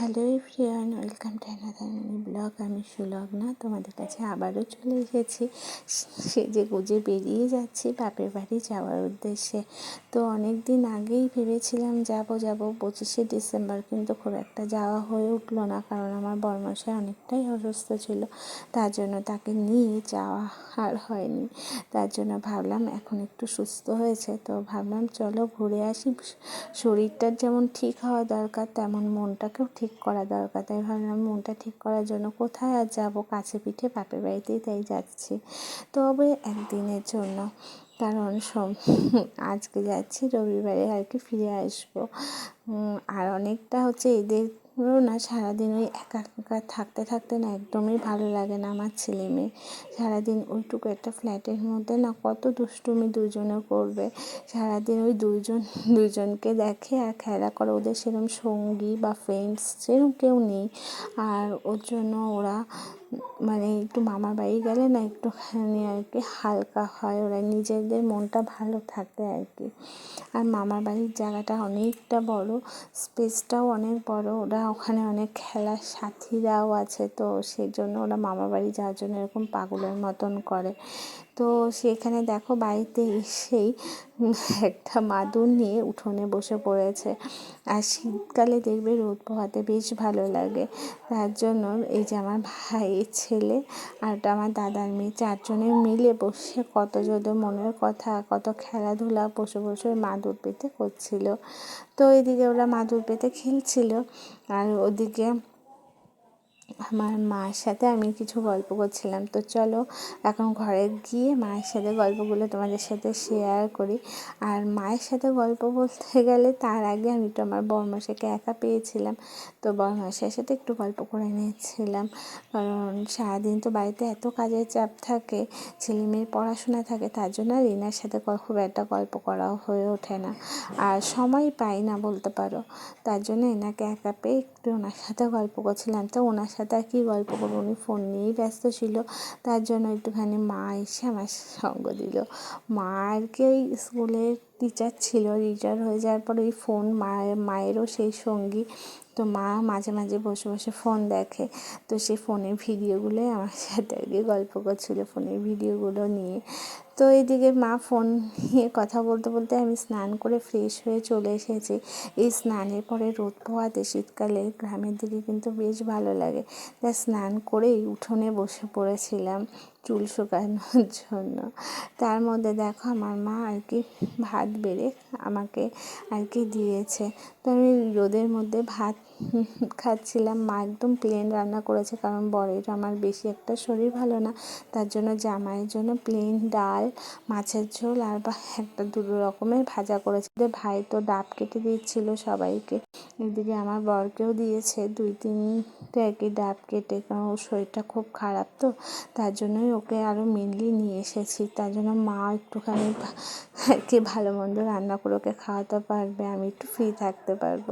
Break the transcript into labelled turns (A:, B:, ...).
A: Hello everyone, welcome to another blog. আমি সুলগ্না, তোমাদের কাছে আবারও চলে এসেছি। সেজে গুজে বেরিয়ে যাচ্ছি বাপের বাড়ি যাওয়ার উদ্দেশ্যে। তো অনেক দিন আগেই ভেবেছিলাম যাব যাব। পঁচিশে ডিসেম্বর কিন্তু খুব একটা যাওয়া হয়ে উঠল না, কারণ আমার বরমশাই অনেকটাই অসুস্থ ছিল। তার জন্য তাকে নিয়ে যাওয়া আর হয়নি। তার জন্য ভাবলাম এখন একটু সুস্থ হয়েছে, তো ভাবলাম চলো ঘুরে আসি। শরীরটার যেমন ঠিক হওয়া দরকার, তেমন মনটাকেও ঠিক করা দরকার। তাই ভাবলাম মনটা ঠিক করার জন্য কোথায় আর যাব? কাছে পিঠে বাপের বাড়িতেই তাই যাচ্ছি। তবে একদিনের জন্য। কারণ সব আজকে যাচ্ছি, রবিবারে আর কি ফিরে আসব। আর অনেকটা হচ্ছে এদের না, সারাদিন ওই একা একা থাকতে থাকতে না একদমই ভালো লাগে না আমার ছেলে মেয়ে। সারাদিন ওইটুকু একটা ফ্ল্যাটের মধ্যে না কত দুষ্টুমি দুজনে করবে। সারাদিন ওই দুজন দুজনকে দেখে আর খেলা করে। ওদের সেরকম সঙ্গী বা ফ্রেন্ডস সেরকম কেউ নেই। আর ওর জন্য ওরা মানে একটু মামার বাড়ি গেলে না একটুখানি আর কি হালকা হয় ওরা নিজেদের মনটা ভালো থাকে আর কি। আর মামার বাড়ির জায়গাটা অনেকটা বড়, স্পেসটাও অনেক বড়, ওরা ওখানে অনেক খেলার সাথীরাও আছে তো সেই জন্য ওরা মামার বাড়ি যাওয়ার জন্য এরকম পাগলের মতন করে। তো সেখানে দেখো বাড়িতে এসেই একটা মাদুর নিয়ে উঠোনে বসে পড়েছে। আর শীতকালে দেখবে রোদ পোহাতে বেশ ভালো লাগে। তার জন্য এই যে আমার ভাইয়ের ছেলে আর আমার দাদার মেয়ে। চারজনে মিলে বসে কত যত মনের কথা, কত খেলাধুলা বসে বসে মাদুর পেতে করছিল। তো এদিকে ওরা মাদুর পেতে খেলছিল আর ওদিকে আমার মার সাথে আমি কিছু গল্প করছিলাম। তো চলো, এখন ঘরে গিয়ে মায়ের সাথে গল্পগুলো তোমাদের সাথে শেয়ার করি। আর মায়ের সাথে গল্প বলতে গেলে তার আগে আমি তো আমার বরমাসাকে একা পেয়েছিলাম। তো বরমাসের সাথে একটু গল্প করে নিয়েছিলাম। কারণ সারাদিন তো বাড়িতে এত কাজের চাপ থাকে, ছেলে মেয়ের পড়াশোনা থাকে, তার জন্য রিনার সাথে খুব একটা গল্প করা হয়ে ওঠে না। আর সময় পাই না বলতে পারো। তার জন্য এনাকে একা পেয়ে একটু ওনার সাথে গল্প করছিলাম। তো ওনার সাথে আর কি গল্প করব। উনি ফোন নিয়েই ব্যস্ত ছিল। তার জন্য একটুখানি মা এসে আমার সঙ্গ দিল। মা আর ওই স্কুলের টিচার ছিল। রিটায়ার হয়ে যাওয়ার পর ওই ফোন মায়ের মায়েরও সেই সঙ্গী। তো মা মাঝে মাঝে বসে বসে ফোন দেখে। তো সেই ফোনের ভিডিওগুলোই আমার সাথে আর কি গল্প করছিল। ফোনের ভিডিওগুলো নিয়ে। তো এইদিকে মা ফোন নিয়ে কথা বলতে বলতে আমি স্নান করে ফ্রেশ হয়ে চলে এসেছি। এই স্নানের পরে রোদ পোহাতে শীতকালে গ্রামের দিকে কিন্তু বেশ ভালো লাগে। তা স্নান করেই উঠোনে বসে পড়েছিলাম চুল শুকানোর জন্য। তার মধ্যে দেখো আমার মা আর কি ভাত বেড়ে আমাকে আর কি দিয়েছে। তো আমি রোদের মধ্যে ভাত খাচ্ছিলাম। মা একদম প্লেন রান্না করেছে, কারণ বরের আমার বেশি একটা শরীর ভালো না। তার জন্য জামাইয়ের জন্য প্লেন ডাল মাছের ঝোল আর বা একটা দুটো রকমের ভাজা করেছে। ভাই তো ডাব কেটে দিচ্ছিল সবাইকে। এদিকে আমার বরকেও দিয়েছে, দুই তিনটে আর ডাব কেটে, কারণ ওর শরীরটা খুব খারাপ তো, তার জন্যই ওকে আরও মেনলি নিয়ে এসেছি। তার জন্য মা একটুখানি আর কি ভালো মন্দ রান্না করে ওকে খাওয়াতে পারবে, আমি একটু ফ্রি থাকতে পারব।